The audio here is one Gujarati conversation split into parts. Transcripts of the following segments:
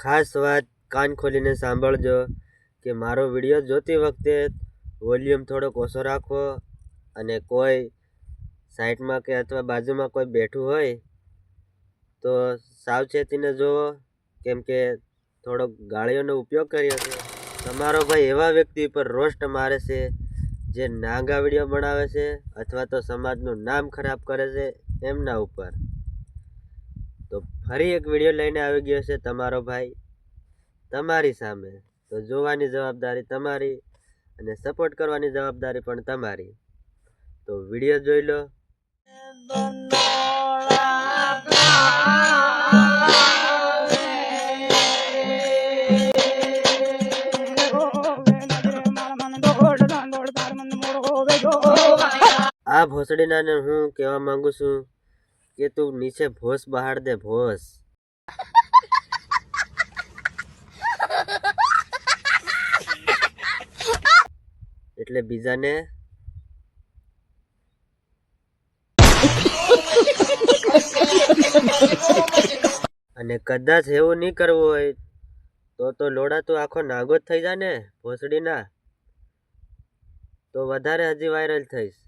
ખાસ વાત કાન ખોલીને સાંભળજો કે મારો વીડિયો જોતી વખતે વોલ્યુમ થોડોક ઓછો રાખવો અને કોઈ સાઈડમાં કે અથવા બાજુમાં કોઈ બેઠું હોય તો સાવચેતીને જુઓ, કેમ કે થોડોક ગાળીઓનો ઉપયોગ કર્યો છે. તમારો ભાઈ એવા વ્યક્તિ પર રોસ્ટ મારે છે, જે નાગા વીડિયો બનાવે છે અથવા તો સમાજનું નામ ખરાબ કરે છે એમના ઉપર. તો ફરી એક વીડિયો લઈને આવી ગયો છે તમારો ભાઈ. તમારી સામે. તો જોવાની જવાબદારી તમારી અને સપોર્ટ કરવાની જવાબદારી પણ તમારી. તો વીડિયો જોઈ લો. આ ભોસડીનાને હું કહેવા માંગુ છું કે તું નીચે ભોસ બહાર દે, ભોસ. એટલે બીજાને અને કદાચ એવું નહીં કરવું હોય, તો તો લોડા તું આખો નાગો જ થઈ જાને, ભોસડીના. તો વધારે હજી વાયરલ થઈશ.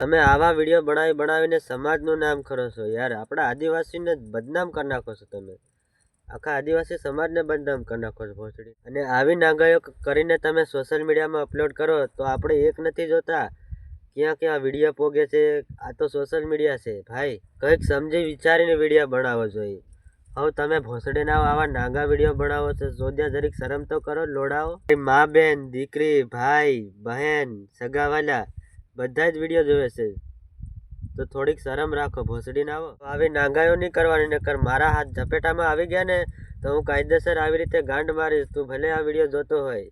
તમે આવા વીડિયો બનાવી બનાવીને સમાજનું નામ કરો છો યાર. આપણા આદિવાસીને બદનામ કરી નાખો છો તમે. આખા આદિવાસી સમાજને બદનામ કરી નાખો છો ભોસડી. અને આવી નાગાઈઓ કરીને તમે સોશિયલ મીડિયામાં અપલોડ કરો તો આપણે એક નથી જોતા ક્યાં ક્યાં વીડિયો પોગે છે. આ તો સોશિયલ મીડિયા છે. ભાઈ, કંઈક સમજી વિચારીને વીડિયો બનાવવો જોઈએ. હવે તમે ભોસડીના આવા નાગા વીડિયો બનાવો છો, જોદ્યા જરીક શરમ તો કરો લોડાઓ. મા બેન, દીકરી, ભાઈ, બહેન, સગાવાલા, બધા જ વીડિયો જોવે છે. તો થોડીક શરમ રાખો, ભોસડીના આવો. આવી નાગાયો નહીં કરવાની, નકર મારા હાથ ઝપેટામાં આવી ગયા ને, તો હું કાયદેસર આવી રીતે ગાંડ મારીશ. તું ભલે આ વીડિયો જોતો હોય.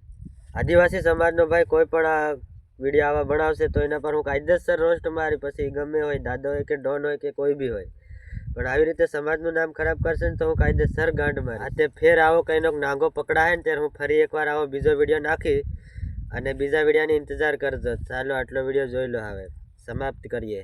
આદિવાસી સમાજનો ભાઈ કોઈ પણ આ વીડિયો આવા બનાવશે, તો એના પર હું કાયદેસર રોસ્ટ મારી, પછી ગમે હોય દાદો હોય કે ડોન હોય કે કોઈ બી હોય. પણ આવી રીતે સમાજનું નામ ખરાબ કરશે ને તો હું કાયદેસર ગાંઠ મારી તે ફેર આવો કંઈનો નાંગો પકડાય ને ત્યારે હું ફરી એકવાર આવો બીજો વીડિયો નાખી અને બીજા વિડીયોની ઇંતજાર કરજો. ચાલો આટલો વીડિયો જોઈ લો હવે. સમાપ્ત કરીએ.